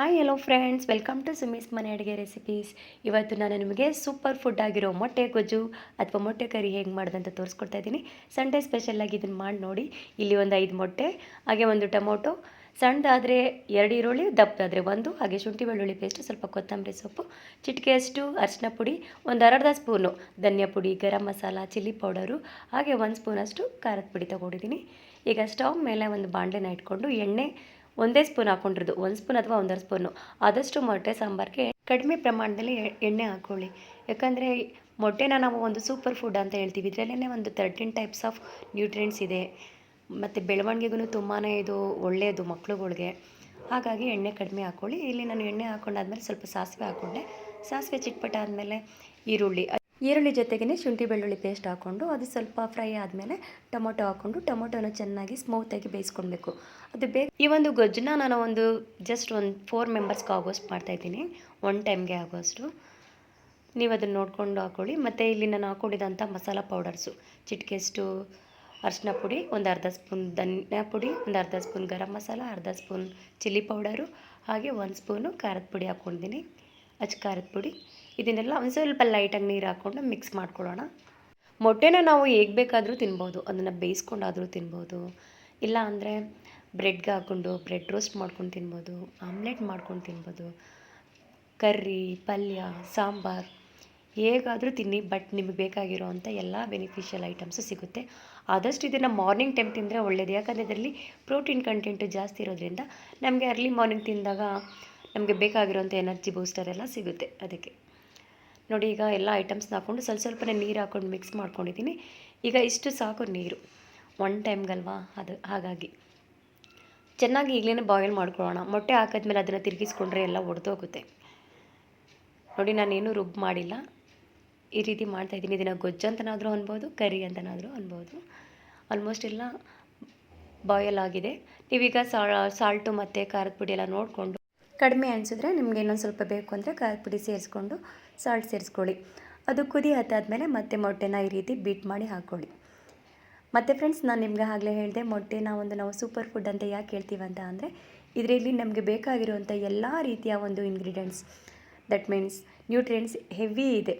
Hi hello friends welcome to Sumi's ಮನೆ ಅಡುಗೆ recipes ಇವತ್ತು ನಾನು ನಿಮಗೆ ಸೂಪರ್ ಫುಡ್ ಆಗಿರೋ ಮೊಟ್ಟೆ ಗೊಜ್ಜು ಅಥವಾ ಮೊಟ್ಟೆ ಕರಿ ಹೇಗೆ ಮಾಡೋದಂತ ತೋರಿಸ್ಕೊಡ್ತಾ ಇದ್ದೀನಿ. ಸಂಡೇ ಸ್ಪೆಷಲಾಗಿ ಇದನ್ನು ಮಾಡಿ ನೋಡಿ. ಇಲ್ಲಿ ಒಂದು ಐದು ಮೊಟ್ಟೆ, ಹಾಗೆ ಒಂದು ಟೊಮೊಟೊ, ಸಣ್ಣದಾದರೆ ಎರಡು ಈರುಳ್ಳಿ, ದಪ್ಪದಾದರೆ ಒಂದು, ಹಾಗೆ ಶುಂಠಿ ಬೆಳ್ಳುಳ್ಳಿ ಪೇಸ್ಟು ಸ್ವಲ್ಪ ಕೊತ್ತಂಬರಿ ಸೊಪ್ಪು, ಚಿಟಿಕೆಯಷ್ಟು ಅರಿಶಿನ ಪುಡಿ, ಒಂದು ಅರ್ಧ ಸ್ಪೂನು ಧನಿಯಾ ಪುಡಿ, ಗರಂ ಮಸಾಲ, ಚಿಲ್ಲಿ ಪೌಡರು, ಹಾಗೆ ಒಂದು ಸ್ಪೂನಷ್ಟು ಖಾರದ ಪುಡಿ ತೊಗೊಂಡಿದ್ದೀನಿ. ಈಗ ಸ್ಟವ್ ಮೇಲೆ ಒಂದು ಬಾಣಲೆನ ಇಟ್ಕೊಂಡು ಎಣ್ಣೆ ಒಂದೇ ಸ್ಪೂನ್ ಹಾಕೊಂಡಿರೋದು ಒಂದು ಸ್ಪೂನ್ ಅಥವಾ ಒಂದರ ಸ್ಪೂನು. ಆದಷ್ಟು ಮೊಟ್ಟೆ ಸಾಂಬಾರಿಗೆ ಕಡಿಮೆ ಪ್ರಮಾಣದಲ್ಲಿ ಎಣ್ಣೆ ಹಾಕ್ಕೊಳ್ಳಿ ಯಾಕಂದರೆ ಮೊಟ್ಟೆನ ನಾವು ಒಂದು ಸೂಪರ್ ಫುಡ್ ಅಂತ ಹೇಳ್ತೀವಿ. ಇದರಲ್ಲೇ ಒಂದು ತರ್ಟೀನ್ ಟೈಪ್ಸ್ ಆಫ್ ನ್ಯೂಟ್ರಿಯೆಂಟ್ಸ್ ಇದೆ. ಮತ್ತು ಬೆಳವಣಿಗೆಗೂ ತುಂಬಾ ಇದು ಒಳ್ಳೆಯದು ಮಕ್ಳುಗಳಿಗೆ. ಹಾಗಾಗಿ ಎಣ್ಣೆ ಕಡಿಮೆ ಹಾಕ್ಕೊಳ್ಳಿ ಇಲ್ಲಿ ನಾನು ಎಣ್ಣೆ ಹಾಕೊಂಡಾದ್ಮೇಲೆ ಸ್ವಲ್ಪ ಸಾಸಿವೆ ಹಾಕ್ಕೊಂಡೆ ಸಾಸಿವೆ ಚಿಟ್ಪಟ ಆದಮೇಲೆ ಈರುಳ್ಳಿ. ಈರುಳ್ಳಿ ಜೊತೆಗೇ ಶುಂಠಿ ಬೆಳ್ಳುಳ್ಳಿ ಪೇಸ್ಟ್ ಹಾಕ್ಕೊಂಡು ಅದು ಸ್ವಲ್ಪ ಫ್ರೈ ಆದಮೇಲೆ ಟೊಮೊಟೊ ಹಾಕ್ಕೊಂಡು ಟೊಮೊಟೊನ ಚೆನ್ನಾಗಿ ಸ್ಮೂತಾಗಿ ಬೇಯಿಸ್ಕೊಳ್ಬೇಕು. ಅದು ಬೇ ಈ ಒಂದು ಗೊಜ್ಜನ್ನ ನಾನು ಒಂದು ಜಸ್ಟ್ ಒಂದು ಫೋರ್ ಮೆಂಬರ್ಸ್ಗೆ ಆಗೋಷ್ಟು ಮಾಡ್ತಾಯಿದ್ದೀನಿ ಒನ್ ಟೈಮ್ಗೆ ಆಗೋಷ್ಟು. ನೀವು ಅದನ್ನು ನೋಡಿಕೊಂಡು ಹಾಕ್ಕೊಳ್ಳಿ ಮತ್ತು ಇಲ್ಲಿ ನಾನು ಹಾಕ್ಕೊಂಡಿದ್ದಂಥ ಮಸಾಲ ಪೌಡರ್ಸು ಚಿಟಿಕೆಷ್ಟು ಅರಿಶಿನ ಪುಡಿ, ಒಂದು ಅರ್ಧ ಸ್ಪೂನ್ ಧನಿಯಾ ಪುಡಿ, ಒಂದು ಅರ್ಧ ಸ್ಪೂನ್ ಗರಂ ಮಸಾಲ, ಅರ್ಧ ಸ್ಪೂನ್ ಚಿಲ್ಲಿ ಪೌಡರು ಹಾಗೆ ಒಂದು ಸ್ಪೂನು ಖಾರದ ಪುಡಿ ಹಾಕ್ಕೊಂಡಿದ್ದೀನಿ ಅಚ್ಚ ಖಾರದ ಪುಡಿ. ಇದನ್ನೆಲ್ಲ ಒಂದು ಸ್ವಲ್ಪ ಲೈಟಾಗಿ ನೀರು ಹಾಕ್ಕೊಂಡು ಮಿಕ್ಸ್ ಮಾಡ್ಕೊಳ್ಳೋಣ. ಮೊಟ್ಟೆನ ನಾವು ಹೇಗೆ ಬೇಕಾದರೂ ತಿನ್ಬೋದು, ಅದನ್ನು ಬೇಯಿಸ್ಕೊಂಡಾದರೂ ತಿನ್ಬೋದು, ಇಲ್ಲ ಅಂದರೆ ಬ್ರೆಡ್ಗೆ ಹಾಕ್ಕೊಂಡು ಬ್ರೆಡ್ ರೋಸ್ಟ್ ಮಾಡ್ಕೊಂಡು ತಿನ್ಬೋದು ಆಮ್ಲೆಟ್ ಮಾಡ್ಕೊಂಡು ತಿನ್ಬೋದು, ಕರ್ರಿ, ಪಲ್ಯ, ಸಾಂಬಾರು ಹೇಗಾದರೂ ತಿನ್ನಿ ಬಟ್ ನಿಮಗೆ ಬೇಕಾಗಿರೋ ಅಂಥ ಎಲ್ಲ ಬೆನಿಫಿಷಿಯಲ್ ಐಟಮ್ಸು ಸಿಗುತ್ತೆ. ಆದಷ್ಟು ಇದನ್ನು ಮಾರ್ನಿಂಗ್ ಟೈಮ್ ತಿಂದರೆ ಒಳ್ಳೆಯದು ಯಾಕಂದರೆ ಇದರಲ್ಲಿ ಪ್ರೋಟೀನ್ ಕಂಟೆಂಟು ಜಾಸ್ತಿ ಇರೋದ್ರಿಂದ ನಮಗೆ ಅರ್ಲಿ ಮಾರ್ನಿಂಗ್ ತಿಂದಾಗ ನಮಗೆ ಬೇಕಾಗಿರೋಂಥ ಎನರ್ಜಿ ಬೂಸ್ಟರ್ ಎಲ್ಲ ಸಿಗುತ್ತೆ ಅದಕ್ಕೆ. ನೋಡಿ ಈಗ ಎಲ್ಲ ಐಟಮ್ಸ್ನ ಹಾಕ್ಕೊಂಡು ಸ್ವಲ್ಪ ಸ್ವಲ್ಪನೇ ನೀರು ಹಾಕ್ಕೊಂಡು ಮಿಕ್ಸ್ ಮಾಡ್ಕೊಂಡಿದ್ದೀನಿ. ಈಗ ಇಷ್ಟು ಸಾಕು ನೀರು. ಒನ್ ಟೈಮ್ಗಲ್ವಾ ಅದು ಹಾಗಾಗಿ. ಚೆನ್ನಾಗಿ ಈಗಲೇ ಬಾಯ್ಲ್ ಮಾಡ್ಕೊಳ್ಳೋಣ. ಮೊಟ್ಟೆ ಹಾಕಿದ್ಮೇಲೆ ಅದನ್ನು ತಿರುಗಿಸ್ಕೊಂಡ್ರೆ ಎಲ್ಲ ಒಡೆದೋಗುತ್ತೆ. ನೋಡಿ ನಾನೇನು ರುಬ್ ಮಾಡಿಲ್ಲ. ಈ ರೀತಿ ಮಾಡ್ತಾಯಿದ್ದೀನಿ ಇದನ್ನು ಗೊಜ್ಜು ಅಂತನಾದರೂ ಅನ್ಬೋದು, ಕರಿ ಅಂತನಾದರೂ ಅನ್ಬೋದು. ಆಲ್ಮೋಸ್ಟ್ ಎಲ್ಲ ಬಾಯಲ್ ಆಗಿದೆ. ನೀವೀಗ ಸಾಲ್ಟು ಮತ್ತು ಖಾರದ ಪುಡಿ ಎಲ್ಲ ನೋಡಿಕೊಂಡು ಕಡಿಮೆ ಅನಿಸಿದ್ರೆ ನಿಮಗೆ ಇನ್ನೊಂದು ಸ್ವಲ್ಪ ಬೇಕು ಅಂದರೆ ಖಾರದ ಪುಡಿ ಸೇರಿಸ್ಕೊಂಡು ಸಾಲ್ಟ್ ಸೇರಿಸ್ಕೊಳ್ಳಿ. ಅದು ಕುದಿ ಹತ್ತಾದಮೇಲೆ ಮತ್ತೆ ಮೊಟ್ಟೆನ ಈ ರೀತಿ ಬೀಟ್ ಮಾಡಿ ಹಾಕ್ಕೊಳ್ಳಿ. ಮತ್ತು ಫ್ರೆಂಡ್ಸ್ ನಾನು ನಿಮ್ಗೆ ಆಗಲೇ ಹೇಳಿದೆ, ಮೊಟ್ಟೆನ ಒಂದು ನಾವು ಸೂಪರ್ ಫುಡ್ ಅಂತ ಯಾಕೆ ಹೇಳ್ತೀವಂತ ಅಂದರೆ, ಇದರಲ್ಲಿ ನಮಗೆ ಬೇಕಾಗಿರುವಂಥ ಎಲ್ಲ ರೀತಿಯ ಒಂದು ingredients that means nutrients heavy ಇದೆ.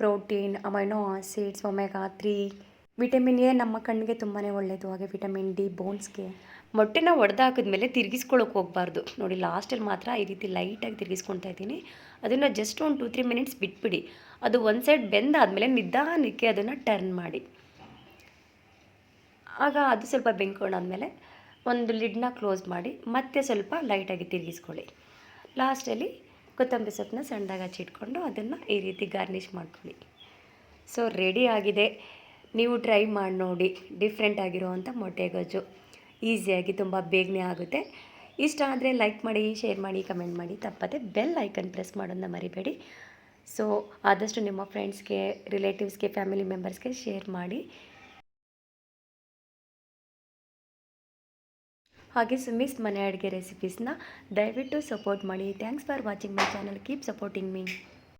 Protein amino acids omega three vitamin A ನಮ್ಮ ಕಣ್ಣಿಗೆ ತುಂಬಾ ಒಳ್ಳೆಯದು ಹಾಗೆ ವಿಟಮಿನ್ ಡಿ ಬೋನ್ಸ್ಗೆ. ಮೊಟ್ಟೆನ ಒಡೆದಾಕಿದ್ಮೇಲೆ ತಿರುಗಿಸ್ಕೊಳ್ಳೋಕೆ ಹೋಗಬಾರ್ದು. ನೋಡಿ ಲಾಸ್ಟಲ್ಲಿ ಮಾತ್ರ ಈ ರೀತಿ ಲೈಟಾಗಿ ತಿರುಗಿಸ್ಕೊಳ್ತಾ ಇದ್ದೀನಿ. ಅದನ್ನು ಜಸ್ಟ್ ಒಂದು ಟೂ ತ್ರೀ ಮಿನಿಟ್ಸ್ ಬಿಟ್ಬಿಡಿ. ಅದು ಒಂದು ಸೈಡ್ ಬೆಂದಾದಮೇಲೆ ನಿಧಾನಕ್ಕೆ ಅದನ್ನು ಟರ್ನ್ ಮಾಡಿ. ಆಗ ಅದು ಸ್ವಲ್ಪ ಬೆಂಕೊಂಡಾದಮೇಲೆ ಒಂದು ಲಿಡ್ನ ಕ್ಲೋಸ್ ಮಾಡಿ, ಮತ್ತೆ ಸ್ವಲ್ಪ ಲೈಟಾಗಿ ತಿರುಗಿಸ್ಕೊಳ್ಳಿ. ಲಾಸ್ಟಲ್ಲಿ ಕೊತ್ತಂಬರಿ ಸೊಪ್ಪನ್ನ ಸಣ್ಣದಾಗಿ ಹಚ್ಚಿಟ್ಕೊಂಡು ಅದನ್ನು ಈ ರೀತಿ ಗಾರ್ನಿಷ್ ಮಾಡ್ಕೊಳ್ಳಿ. ಸೊ ರೆಡಿ ಆಗಿದೆ. ನೀವು ಟ್ರೈ ಮಾಡಿ ನೋಡಿ. ಡಿಫ್ರೆಂಟ್ ಆಗಿರುವಂಥ ಮೊಟ್ಟೆ ಗೊಜ್ಜು. ಈಸಿಯಾಗಿ ತುಂಬ ಬೇಗನೆ ಆಗುತ್ತೆ. ಇಷ್ಟ ಆದರೆ ಲೈಕ್ ಮಾಡಿ ಶೇರ್ ಮಾಡಿ ಕಮೆಂಟ್ ಮಾಡಿ. ತಪ್ಪದೆ ಬೆಲ್ ಐಕನ್ ಪ್ರೆಸ್ ಮಾಡೋದನ್ನ ಮರಿಬೇಡಿ. ಸೊ ಆದಷ್ಟು ನಿಮ್ಮ ಫ್ರೆಂಡ್ಸ್ಗೆ ರಿಲೇಟಿವ್ಸ್ಗೆ ಫ್ಯಾಮಿಲಿ ಮೆಂಬರ್ಸ್ಗೆ ಶೇರ್ ಮಾಡಿ. ಹಾಗೆ ಸುಮಿಸ್ ಮನೆ ಅಡುಗೆ ರೆಸಿಪೀಸ್ನ ದಯವಿಟ್ಟು ಸಪೋರ್ಟ್ ಮಾಡಿ. Thanks for watching my channel keep supporting me